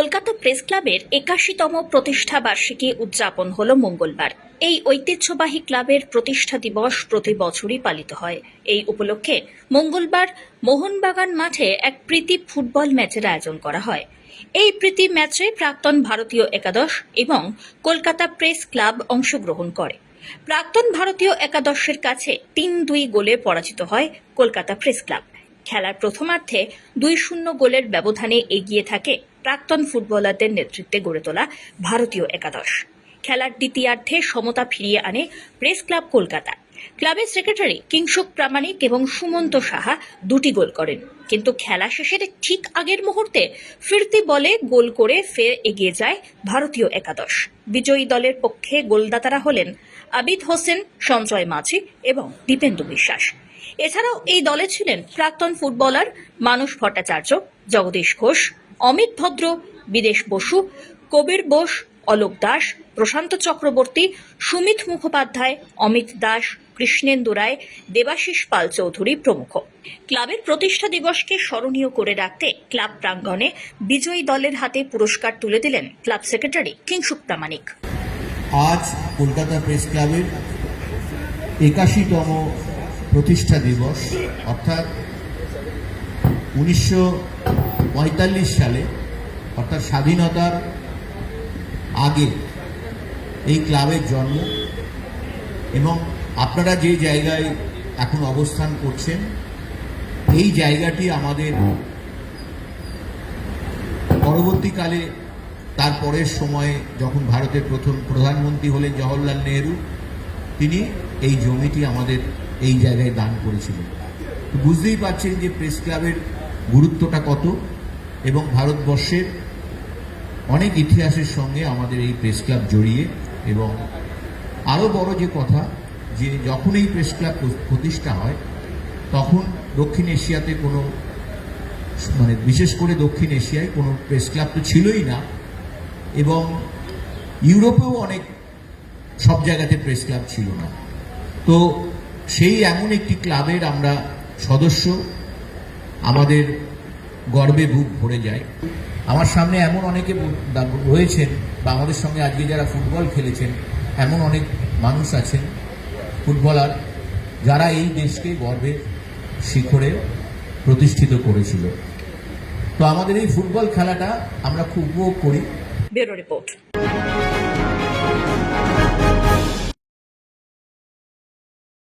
Kolkata press ক্লাবের একাশিতম প্রতিষ্ঠা বার্ষিকী উদযাপন হল মঙ্গলবার। এই ঐতিহ্যবাহী ক্লাবের প্রতিষ্ঠা দিবস প্রতি বছরই পালিত হয়। এই উপলক্ষে মঙ্গলবার মোহনবাগান মাঠে এক প্রীতি ফুটবল ম্যাচের আয়োজন করা হয়। এই প্রীতি ম্যাচে প্রাক্তন ভারতীয় একাদশ এবং কলকাতা প্রেস ক্লাব অংশগ্রহণ করে। প্রাক্তন ভারতীয় একাদশের কাছে তিন দুই গোলে পরাজিত হয় কলকাতা প্রেস ক্লাব। খেলার প্রথমার্ধে দুই শূন্য গোলের ব্যবধানে এগিয়ে থাকে প্রাক্তন ফুটবলারদের নেতৃত্বে গড়ে তোলা ভারতীয় একাদশ। খেলার দ্বিতীয়ার্ধে সমতা ফিরিয়ে আনে প্রেস ক্লাব কলকাতা। ক্লাবের সেক্রেটারি কিংসুক প্রামাণিক এবং সুমন্ত সাহা দুটি গোল করেন। কিন্তু খেলা শেষের ঠিক আগের মুহূর্তে ফিরতি বলে গোল করে ফের এগিয়ে যায় ভারতীয় একাদশ। বিজয়ী দলের পক্ষে গোলদাতারা হলেন আবিদ হোসেন, সঞ্জয় মাঝি এবং দীপেন্দু বিশ্বাস। এছাড়াও এই দলে ছিলেন প্রাক্তন ফুটবলার মানস ভট্টাচার্য, জগদীশ ঘোষ অমিত ভদ্র, বিদেশ বসু, কবির বোস, অলোক দাস, প্রশান্ত চক্রবর্তী, সুমিত মুখোপাধ্যায়, অমিত দাস, কৃষ্ণেন্দু রায়, দেবাশিস পাল চৌধুরী প্রমুখ। ক্লাবের প্রতিষ্ঠা দিবসকে স্মরণীয় করে রাখতে ক্লাব প্রাঙ্গণে বিজয়ী দলের হাতে পুরস্কার তুলে দিলেন ক্লাব সেক্রেটারি কিংসুক প্রামাণিক আজ কলকাতা প্রেস ক্লাবের একাশিতম প্রতিষ্ঠা দিবস, অর্থাৎ উনিশশো সালে, অর্থাৎ স্বাধীনতার আগে এই ক্লাবের জন্ম এবং আপনারা যে জায়গায় এখন অবস্থান করছেন, এই জায়গাটি আমাদের পরবর্তীকালে তারপরের সময়ে যখন ভারতের প্রথম প্রধানমন্ত্রী হলেন জওহরলাল নেহরু, তিনি এই জমিটি আমাদের এই জায়গায় দান করেছিলেন। বুঝতেই পারছেন যে প্রেস ক্লাবের গুরুত্বটা কত। এবং ভারতবর্ষের অনেক ইতিহাসের সঙ্গে আমাদের এই প্রেস ক্লাব জড়িয়ে এবং আরও বড় যে কথা, যে যখন এই প্রেস ক্লাব প্রতিষ্ঠা হয়, তখন দক্ষিণ এশিয়াতে কোনো মানে বিশেষ করে দক্ষিণ এশিয়ায় কোনো প্রেস ক্লাব তো ছিলই না এবং ইউরোপেও অনেক সব জায়গাতে প্রেস ক্লাব ছিল না। তো সেই এমন একটি ক্লাবের আমরা সদস্য, আমাদের গর্বে বুক ভরে যায়। আমার সামনে এমন অনেকে রয়েছেন বা আমাদের সঙ্গে আজকে যারা ফুটবল খেলেছেন, এমন অনেক মানুষ আছেন, ফুটবলার, যারা এই দেশকে গর্বের শিখরে প্রতিষ্ঠিত করেছিল। তো আমাদের এই ফুটবল খেলাটা আমরা খুব উপভোগ করি। রিপোর্ট।